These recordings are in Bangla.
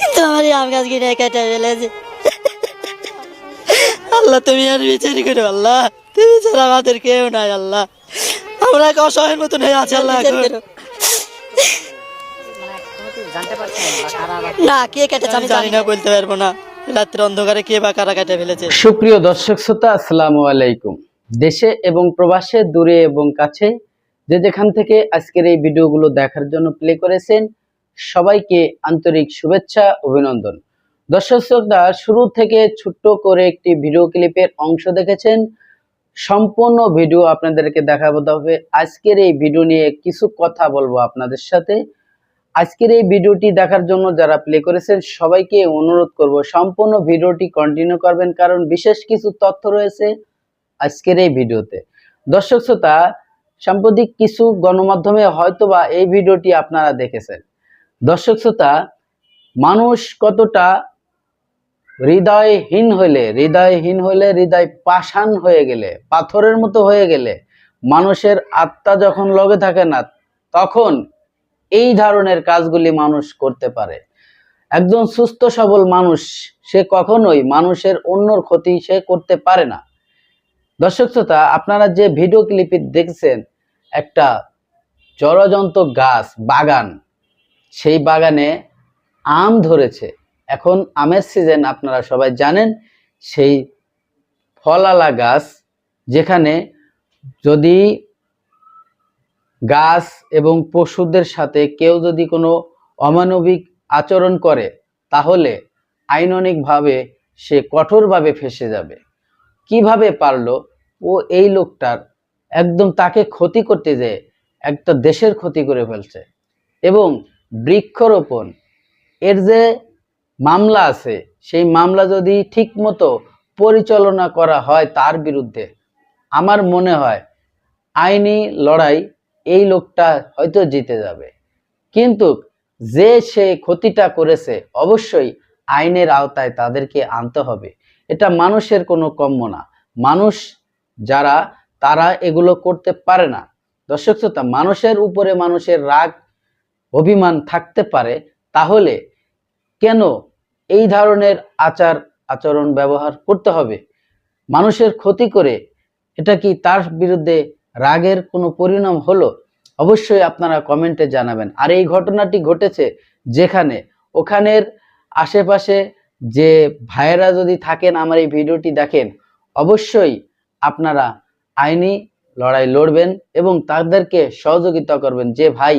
কিন্তু আমার আম গাছ কিনে কেটে ফেলেছে। আল্লাহ তুমি আর বিচার করো আল্লাহ। তুমি ছাড়া আমাদের কেউ নাই আল্লাহ। আমরা এক অসহায়ের মতন হয়ে আছি আল্লাহ না কে কেটেছে আমি জানি না বলতে পারব না। রাত্রে অন্ধকারে কে বা কারা কেটে ফেলেছে? সুপ্রিয় দর্শক শ্রোতা আসসালামু আলাইকুম। দেশে এবং প্রবাসে দূরে এবং কাছে যে যেখান থেকে আজকের এই ভিডিওগুলো দেখার জন্য প্লে করেছেন সবাইকে আন্তরিক শুভেচ্ছা, অভিনন্দন। দর্শক শ্রোতা, শুরু থেকে ছোট্ট করে একটি ভিডিও ক্লিপের অংশ দেখেছেন। সম্পূর্ণ ভিডিও আপনাদেরকে দেখাবো তবে আজকের এই ভিডিও নিয়ে কিছু কথা বলব আপনাদের সাথে। আজকের এই ভিডিওটি দেখার জন্য যারা প্লে করেছেন, সবাইকে অনুরোধ করব সম্পূর্ণ ভিডিওটি কন্টিনিউ করবেন, কারণ বিশেষ কিছু তথ্য রয়েছে আজকের এই ভিডিওতে। দর্শক শ্রোতা, সাম্প্রতিক কিছু গণমাধ্যমে হয়তোবা এই ভিডিওটি আপনারা দেখেছেন। দর্শক শ্রোতা, মানুষ কতটা হৃদয়হীন হইলে হৃদয়হীন হইলে হৃদয় পাষাণ হয়ে গেলে, পাথরের মতো হয়ে গেলে, মানুষের আত্মা যখন লগে থাকে না, তখন এই ধরনের কাজগুলি মানুষ করতে পারে। একজন সুস্থ সবল মানুষ, সে কখনোই মানুষের অন্যর ক্ষতি সে করতে পারে না। দর্শক শ্রোতা, আপনারা যে ভিডিও ক্লিপে দেখছেন, একটা জলজন্ত গাছ, বাগান সেই বাগানে আম ধরেছে। এখন আমের সিজন আপনারা সবাই জানেন, সেই ফলালা গাছ যেখানে যদি গাছ এবং পশুদের সাথে কেউ যদি কোনো অমানবিক আচরণ করে, তাহলে আইননিকভাবে সে কঠোরভাবে ফেসে যাবে। কীভাবে পারল? ও এই লোকটার একদম তাকে ক্ষতি করতে যেয়ে একটা দেশের ক্ষতি করে ফেলছে। এবং বৃক্ষরোপণ। এর যে মামলা আছে, সেই মামলা যদি ঠিকমতো পরিচালনা করা হয় তার বিরুদ্ধে, আমার মনে হয় আইনি লড়াই এই লোকটা হয়তো জিতে যাবে। কিন্তু যে সে ক্ষতিটা করেছে, অবশ্যই আইনের আওতায় তাদেরকে আনতে হবে। এটা মানুষের কোনো কম্য না। মানুষ যারা, তারা এগুলো করতে পারে না। দর্শক শ্রোতা, মানুষের উপরে মানুষের রাগ অভিমান থাকতে পারে, তাহলে কেন এই ধরনের আচার আচরণ ব্যবহার করতে হবে? মানুষের ক্ষতি করে এটা কি তার বিরুদ্ধে রাগের কোনো পরিণাম হলো? অবশ্যই আপনারা কমেন্টে জানাবেন। আর এই ঘটনাটি ঘটেছে যেখানে ওখানের আশেপাশে যে ভাইয়েরা যদি থাকেন আমার এই ভিডিওটি দেখেন, অবশ্যই আপনারা আইনি লড়াই লড়বেন এবং তাদেরকে সহযোগিতা করবেন। যে ভাই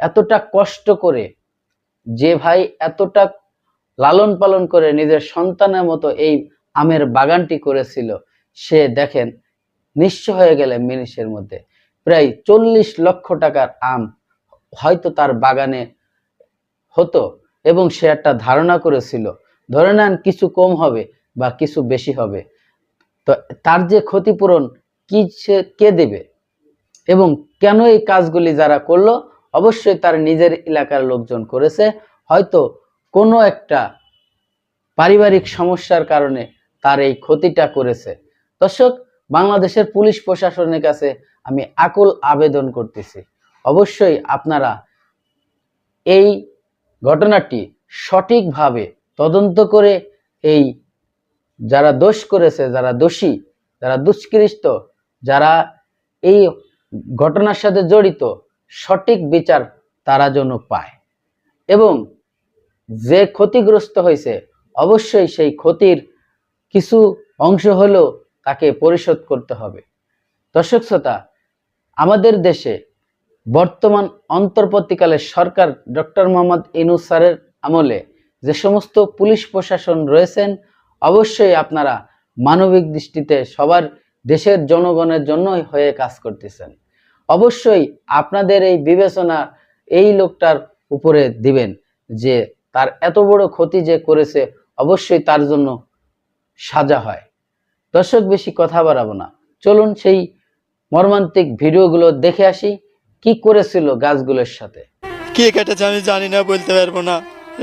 এতটা কষ্ট করে যে ভাই এতটা লালন পালন করে নিজের সন্তানের মতো এই আমের বাগানটি করেছিল, সে দেখেন নিঃস্ব হয়ে গেলে মিনিশের মধ্যে। প্রায় চল্লিশ লক্ষ টাকার আম হয়তো তার বাগানে হতো এবং সে একটা ধারণা করেছিল, ধরে নেন কিছু কম হবে বা কিছু বেশি হবে। তো তার যে ক্ষতিপূরণ কি সে, কে দেবে? এবং কেন এই কাজগুলি যারা করল? অবশ্যই তার নিজের এলাকার লোকজন করেছে। হয়তো কোনো একটা পারিবারিক সমস্যার কারণে তার এই ক্ষতিটা করেছে। দর্শক, বাংলাদেশের পুলিশ প্রশাসনের কাছে আমি আকুল আবেদন করতেছি। অবশ্যই আপনারা এই ঘটনাটি সঠিকভাবে তদন্ত করে এই যারা দোষ করেছে, যারা দোষী, যারা দুষ্কৃষ্ট, যারা এই ঘটনার সাথে জড়িত সঠিক বিচার তারা যেন পায়। এবং যে ক্ষতিগ্রস্ত হয়েছে, অবশ্যই সেই ক্ষতির কিছু অংশ হলেও তাকে পরিশোধ করতে হবে। দর্শক শ্রোতা, আমাদের দেশে বর্তমান অন্তর্বর্তীকালে সরকার ডক্টর মোহাম্মদ ইনুস স্যারের আমলে যে সমস্ত পুলিশ প্রশাসন রয়েছেন, অবশ্যই আপনারা মানবিক দৃষ্টিতে সবার দেশের জনগণের জন্যই হয়ে কাজ করতেছেন। অবশ্যই আপনাদের এই বিবেচনা এই লোকটার উপরে দিবেন যে তার এত বড় ক্ষতি যে করেছে অবশ্যই তার জন্য সাজা হয়। দর্শক, বেশি কথা বাড়াবো না। চলুন সেই মর্মান্তিক ভিডিওগুলো দেখে আসি, কি করেছিল গাছগুলোর সাথে। কে কেটেছে আমি জানি না, বলতে পারব না।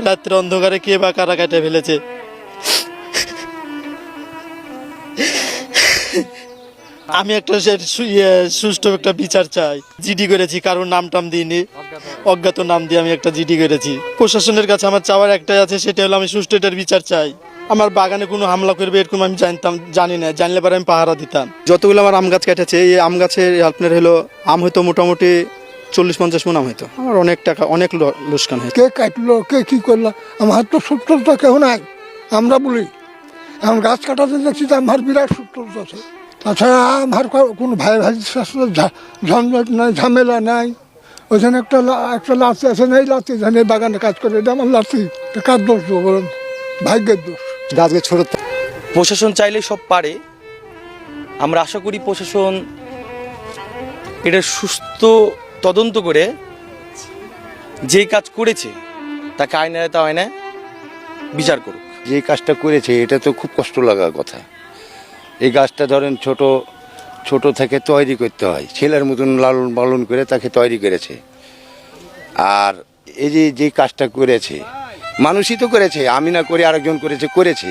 রাত্রে অন্ধকারে কে বা কারা কেটে ফেলেছে? আমি একটা ইয়ে, সুষ্ঠু একটা বিচার চাই। জিডি করেছি কারোর নাম টাম দিইনি। অজ্ঞাত নাম দিয়ে আমি একটা জিডি করেছি। প্রশাসনের কাছে আমার চাওয়ার একটাই আছে সেটা হলো আমি সুষ্ঠু এটার বিচার চাই। আমার বাগানে কোনো হামলা করবে এরকম আমি জানতাম জানি না। জানলে পরে আমি পাহারা দিতাম। যতগুলো আমার আম গাছ কেটেছে এই আম গাছের আপনার হলো আম হয়তো মোটামুটি চল্লিশ পঞ্চাশ মন আম হয়তো। আমার অনেক টাকা অনেক লোকসান হয়েছে। কে কাটলো কে কি করল? আমার তো সূত্রতা কেউ নাই। আমরা বলি এখন গাছ কাটাতে দেখছি যে আমার বিরাট সূত্রতা আছে। তাছাড়া আমার কোনো ভাই ভাই ঝঞ্ঝট নাই ঝামেলা নাই। ওইখানে একটা লা- একটা লাতি আছে না এই লাতি ধানে বাগানে কাজ করে এটা আমার এটা কার দোষ বলেন? ভাগ্যের দোষ। গাছকে ছোট প্রশাসন চাইলে সব পারে। আমরা আশা করি প্রশাসন এটা সুস্থ তদন্ত করে যেই কাজ করেছে তাকে আইনের তা আইনে বিচার করুক। যে কাজটা করেছে এটা তো খুব কষ্ট লাগার কথা। এই গাছটা ধরেন ছোট ছোট থেকে তৈরি করতে হয়। ছেলের মতন লালন পালন করে তাকে তৈরি করেছে। আর এই যে যে কাজটা করেছে, মানুষই তো করেছে, আমি না করে আরেকজন করেছে করেছে।